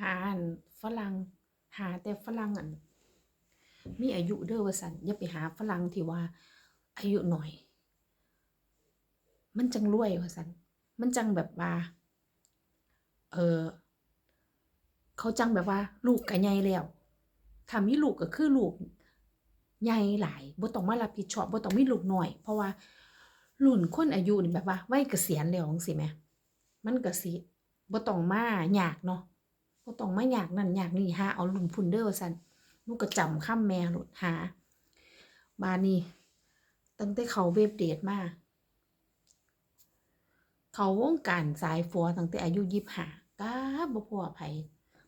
หาอันฝรั่งหาแต่ฝรั่งอันมีอายุเด้อว่าสันอย่าไปหาฝรั่งที่ว่า อายุหน่อย มันจังรวยว่าสันมันจังแบบว่า เออเขาจังแบบว่า ลูกกะใหญ่แล้วถ้ามีลูกก็คือลูกใหญ่หลายบ่ต้องมารับผิดชอบบ่ต้องมีลูกหน้อย เพราะว่ารุ่นคนอายุนี่แบบว่าวัยเกษียณแล้วจังซี่แหมมันก็สิบ่ต้องมายากเนาะ บ่ต้องมายากนั่นอยากนี่หาเอารุ่นพุ่นเด้อว่าซั่นหนูก็จำคำแม่โลดหาบานี้ตั้งแต่เขาเวบเดทมาเขาวงการสายฟัวตั้งแต่อายุยี่ห้ากาบ่พอไผ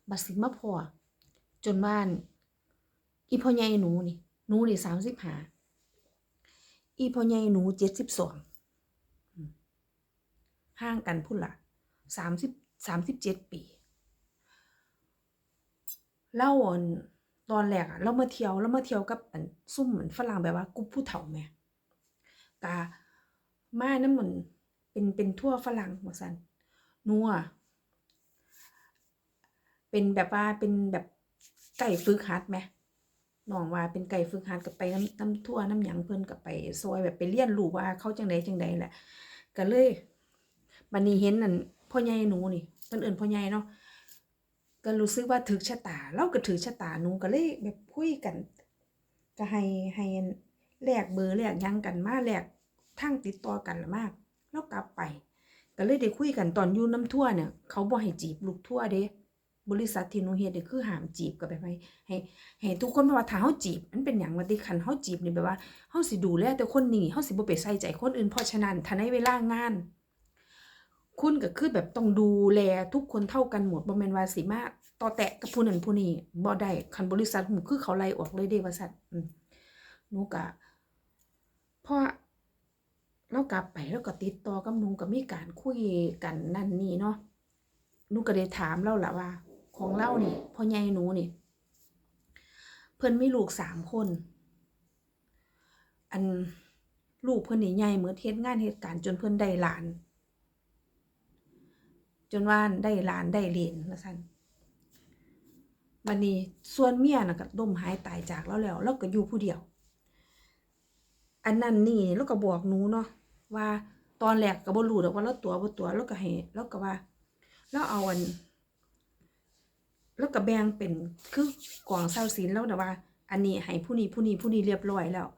บัสิมาพอจนบ้าน อีพ่อใหญ่หนูนี่หนูนี่สามสิบหาอีพ่อใหญ่หนูเจ็ดสิบสองห่างกันพุ่นละสามสิบสามสิบเจ็ดปี เล่าอ่อนตอนแรกอะเรามาเที่ยวเรามาเที่ยวกับอันซุ่มเหมือนฝรั่งแบบว่ากุ๊ปผู้เฒ่าแม่กามานั่นเหมือนเป็นเป็นทั่วฝรั่งหมดสันนัวเป็นแบบว่าเป็นแบบไก่ฝึกหัดไหมน้องว่าเป็นไก่ฝึกหัดกับไปน้ำน้ำทั่วน้ำหยังเพิ่นกับไปซอยแบบไปเรียนรู้ว่าเขาจังใดจังใดแหละก็เลยบันนี้เห็นนั่นพ่อใหญ่หนูนี่เพิ่นเอิ่นพ่อใหญ่เนาะ ก็รู้สึกว่าถึกชะตา เราก็ถือชะตาหนูก็เลยแบบคุยกัน ก็ให้ให้แลกเบอร์แลกยังกันมาแลกทั้งติดต่อกันละมาก แล้วกลับไป ก็เลยได้คุยกันตอนอยู่น้ำทั่วเนี่ยเขาบ่ให้จีบลูกทั่วเด้บริษัทที่หนูเฮ็ดนี่คือห้ามจีบก็แบบให้ให้ให้ทุกคนเพราะว่าถ้าเฮาจีบมันเป็นหยังว่าติคันเฮาจีบนี่แบบว่าเฮาสิดูแลแต่คนนี้เฮาสิบ่ไปใส่ใจคนอื่นเพราะฉะนั้นถ้าในเวลางาน คุณก็คือแบบต้องดูแลทุกคนเท่ากันหมดบ่แม่นว่าสิมาต่อแตะกับผู้นั้นผู้นี้บ่ได้คันบริษัทผมคือเขาไล่ออกเลยเด้ว่าซั่นอืมหนูก็พราะเรากลับไปแล้วก็ติดต่อกับหนูก็มีการคุยกันนั่นนี่เนาะหนูก็ได้ถามเราละว่า ของเรานี่พ่อใหญ่หนูนี่ เพิ่นมีลูกสามคน อันลูกเพิ่นนี่ใหญ่เหมือนเฮ็ดงานเฮ็ดการณ์จนเพิ่นได้หลาน จนว่าได้หลานได้เหลนว่าซั่นบัดนี้ส่วนเมียน่ะก็ล่มหายตายจากแล้วแล้วเราก็อยู่ผู้เดียว อันนั้นนี่เราก็บอกหนูเนาะว่าตอนแรกก็บ่รู้ดอกว่าเราตัวบ่ตัวเราก็ให้เราก็ว่าเราเอาอัน แล้วก็แบ่งเป็นคือกองเศร้าศีลแล้วนะว่า อันนี้ให้ผู้นี้ผู้นี้ผู้นี้เรียบร้อยแล้ว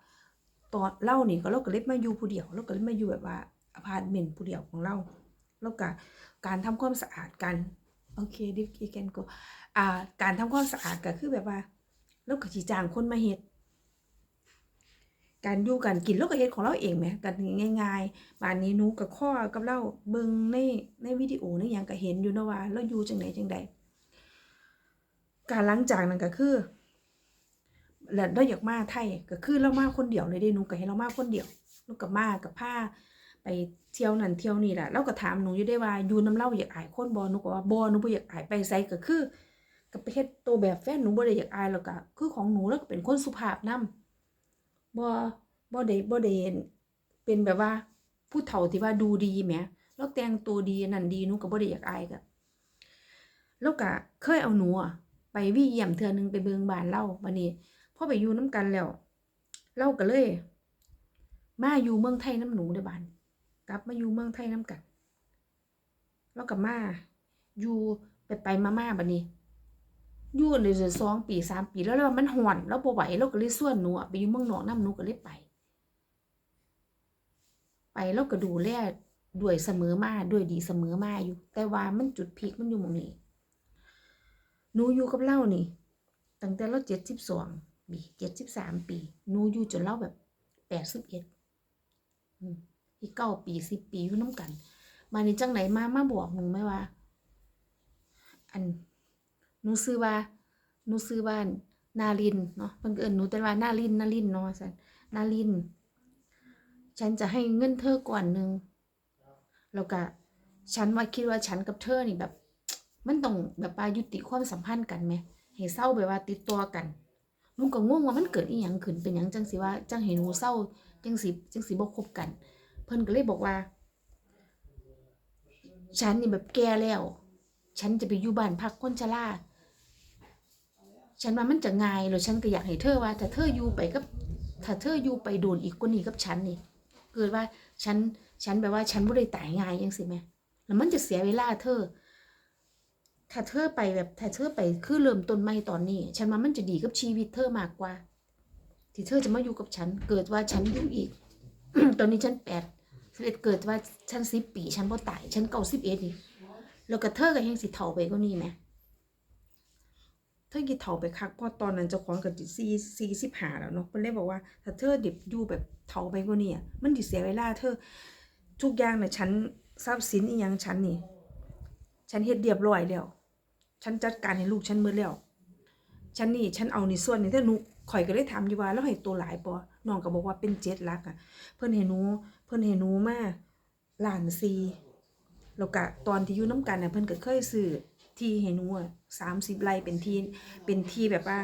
ตอนเล่านี่ก็เราก็เลยมาอยู่ผู้เดียวเราก็เลยมาอยู่แบบว่าอพาร์ตเมนต์ผู้เดียวของเราแล้วก็ การทำความสะอาดกันโอเคดิฟกีแกนโกอ่าการทำความสะอาดก็คือแบบว่าเราก็สิจ้างคนมาเฮ็ดการอยู่กันกินเราก็เฮ็ดของเราเองแหมกันง่ายๆบ้านนี้นูกับข้อกับเราเบิ่งในในวิดีโอในหยังก็เห็นอยู่เนาะว่าเราอยู่จังไดจังใดการหลังจากนั้นก็คือแล้วเราอยากมาไทยก็คือเรามาคนเดียวเลยเด้นูก็ให้เรามาคนเดียวนูก็มากับผ้า ไปเที่ยวนั่นเที่ยวนี่แหละเราก็ถามหนูอยู่ได้ว่าอยู่น้ำเล่าอยากอายคนบ่หนูก็ว่าบ่หนูบ่อยากอายไปไสก็คือก็ไปเฮ็ดตัวแบบแฟนหนูบ่ได้อยากอายแล้วก็คือของหนูแล้วก็เป็นคนสุภาพนำบ่บ่ได้บ่ได้เป็นแบบว่าผู้เฒ่าที่ว่าดูดีแหมแล้วแต่งตัวดีนั่นดีหนูก็บ่ได้อยากอายก็แล้วก็เคยเอาหนูไปวิ่งเยี่ยมเทื่อนึงไปเบิงบานเล่าบัดนี้พอไปอยู่น้ำกันแล้วเราก็เลย มาอยู่เมืองไทยน้ำหนูเด้บ้าน ลับมาอยู่เมืองไทยน้ำกัน แล้วก็มาอยู่ไปไปมามาบัดนี้อยู่เลยสองปีสามปีแล้วแล้วมันห่อนแล้วบ่ไหวเราก็เลยส่วนหนูไปอยู่เมืองนอกน้ำหนูก็เลยไป ไปแล้วก็ดูแลด้วยเสมอมาด้วยดีเสมอมาอยู่ แต่ว่ามันจุดพีคมันอยู่หมองนี้หนูอยู่กับเล่านี่ตั้งแต่เราเจ็ดสิบสองปีเจ็ดสิบสามปีหนูอยู่จนเล่าแบบแปดสิบเอ็ด อีกเก้าปีสิบปีอยู่น้ำกันมาในจังไหนมามาบอกหนูไหมว่า อันหนูซื้อว่าหนูซื้อว่านาลินเนาะเพิ่นเอิ้นหนูแต่ว่านาลินนาลินเนาะซั่นนาลิน ฉันจะให้เงินเธอก่อนหนึ่งแล้วก็ฉันว่าคิดว่าฉันกับเธอนี่แบบ มันต้องแบบว่ายุติความสัมพันธ์กันไหมให้เศร้าแบบว่าติดต่อกันหนูก็งงว่ามันเกิดอีหยังขึ้นเป็นหยังจังสิว่าจังให้หนูเศร้าจังสิจังสิบ่คบกัน พิ่นก็เลยบอกว่า ฉันนี่แบบแก่แล้ว ฉันจะไปอยู่บ้านพักคนชราฉันว่ามันจะง่ายแล้วฉันก็อยากให้เธอว่า ถ้าเธออยู่ไปกับถ้าเธออยู่ไปโดนอีกกว่านี้กับฉันนี่เกิดว่าฉันฉันแบบว่าฉันบ่ได้ตายง่ายยังสิแม่แล้วมันจะเสียเวลาเธอ ถ้าเธอไปแบบถ้าเธอไปคือเริ่มต้นใหม่ตอนนี้ ฉันว่ามันจะดีกับชีวิตเธอมากกว่า ที่เธอจะมาอยู่กับฉัน เกิดว่าฉันอยู่อีก ตอนนี้ฉันแปด เกิดว่าฉันสิบปีฉันบ่ตายฉันเก้าสิบเอ็ดนี่แล้วก็เธอก็ยังสิเฒ่าไปกว่านี้ไหมเธอกี่เฒ่าไปคักเพราะตอนนั้นเจ้าของก็สี่สี่สิบห้าแล้วเนาะเพิ่นเลยบอกว่า ถ้าเธอเด็บอยู่แบบเฒ่าไปกว่านี้อะมันดิเสียเวลาเธอทุกอย่างน่ะฉันทรัพย์สินอีหยังฉันนี่ ฉันเฮ็ดเรียบร้อยแล้วฉันจัดการให้ลูกฉันหมดแล้วฉันนี่ฉันเอานี่ส่วนนี้ถ้าหนูข่อยก็ได้ถามอยู่ว่าแล้วให้ตัวหลายบ่น้องก็บอกว่าเป็นเจ็ดลักอะ เพิ่นให้หนู พิ่นให้หนูมาล้านซีแล้วก็ตอนที่อยู่น้ำกันน่ะเพิ่นก็เคยซื้อที่ให้หนูอะ30ไร่เป็นที่เป็นที่แบบว่า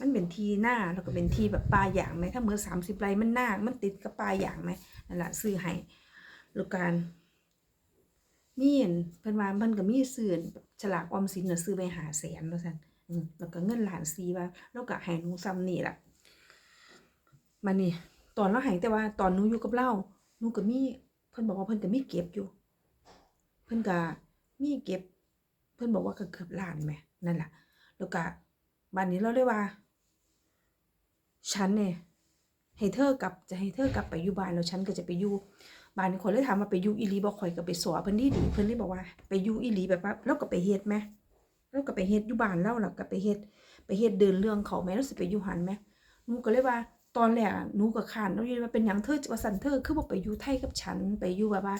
มันเป็นที่หน้าแล้วก็เป็นที่แบบป่าหยางไหมถ้าเมื่อ30ไร่มันหน้ามันติดกับป่าหยางไหมนั่นแหละซื้อให้แล้วการมีอันเพิ่นว่าเพิ่นก็มีซื้อฉลากออมสินน่ะซื้อไปหาแสนว่าซั่นแล้วก็เงินหลานซีว่าแล้วก็ให้หนูซ้ำนี่ล่ะมานี่ตอนเราให้แต่ว่าตอนหนูอยู่กับเรา หนูก็มีเพิ่นบอกว่าเพิ่นก็มีเก็บอยู่ เพิ่นก็มีเก็บ เพิ่นบอกว่าก็เกือบล้านแหมนั่นแหละแล้วก็บัดนนี้เราเลยว่า ฉันเนี่ยให้เธอกลับจะให้เธอกลับไปอยู่บ้านแล้วฉันก็จะไปอยู่บ้านนี้คนเลยถามว่าไปอยู่อีลีบ่ข่อยก็ไปสอเพิ่นดีดีเพิ่นเลยบอกว่าไปอยู่อีลีแบบว่าเราก็ไปเฮ็ดแหมเราก็ไปเฮ็ดอยู่บ้านเราแล้วก็ไปเฮ็ดไปเฮ็ดเดินเรื่องเขาแหมเราสิไปอยู่หันแหมหนูก็เลยว่า ตอนแรกหนูก็ค้านเนาอยู่ว่าเป็นหยังเธอว่าซั่นเธอคือบ่ไปอยู่ไทยกับฉันไปอยู่แบบว่า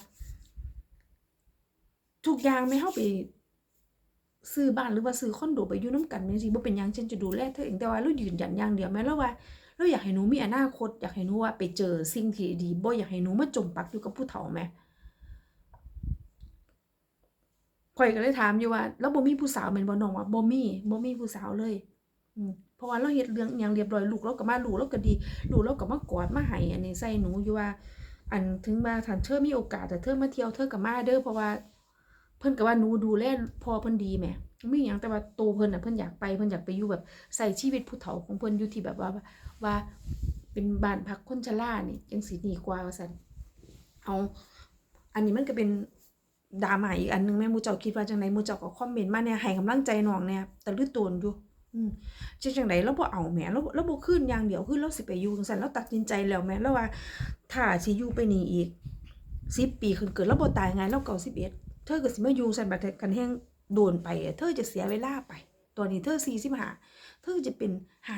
ทุกอย่างไม่เฮาไปซื้อบ้านหรือว่าซื้อคอนโดไปอยู่นํกันจังซี่บ่เป็นหยังฉันจะดูแลเธอเองแต่ว่าเรายืนยันอย่างเดียวแม่เราว่าเราอยากให้หนูมีอนาคต อยากให้หนูว่าไปเจอสิ่งที่ดีบ่อยากให้หนูมาจมปักอยู่กับผู้เฒ่าแหมข่อยก็เลยถามอยู่ว่า แล้วบ่มีผู้สาวแม่นบ่น้องว่าบ่มีบ่มีผู้สาวเลย เพราะว่าเราเฮ็ดเรื่องอิหยังเรียบร้อยลูกเราก็มาลูกเราก็ดีลูกเราก็มากอดมาให้อันนี้ใส่หนูอยู่ว่า อันถึงมาถ้าเธอมีโอกาสแต่เธอมาเที่ยวเธอก็มาเด้อเพราะว่า เพิ่นก็ว่าหนูดูแลพอเพิ่นดีแหมมีหยังแต่ว่าโตเพิ่นน่ะเพิ่นอยากไปเพิ่นอยากไปอยู่แบบใส่ชีวิตผู้เฒ่าของเพิ่นอยู่ที่แบบว่าว่าเป็นบ้านพักคนชรานี่จังสิดีกว่าว่าซั่นเอาอันนี้มันก็เป็นดราม่าอีกอันหนึงแม่มูเจ้าคิดว่าจังไดหมู่เจ้าก็คอมเมนต์มาเนี่ยให้กำลังใจน้องเนี่ยแต่ลือตนอยู่ จังจังไดเราบ่เอาแหมเราเราบ่คืนอย่างเดียวคือเราสิไปอยู่จังซั่นเราตัดสินใจแล้วแหมแล้วว่าถ้าสิอยู่ไปนี่อีก10ปีขึ้นเกิดเราบ่ตายไงเราเก่า11เธอก็สิมาอยู่ซั่นบัดกันแฮงโดนไปเธอจะเสียเวลาไป ตอนนี้เธอ45เธอจะเป็น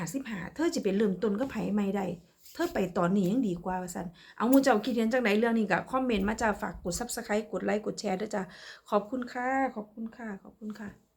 55เธอจะเป็นเริ่มต้นกับไผใหม่ได้เธอไปตอนนี้ยังดีกว่าว่าซั่นเอาหมู่เจ้าคิดเห็นจังไดเรื่องนี้ก็คอมเมนต์มาจ้าฝากกด Subscribe กดไลค์กดแชร์ด้วยจ้าขอบคุณค่ะ ขอบคุณค่ะ ขอบคุณค่ะ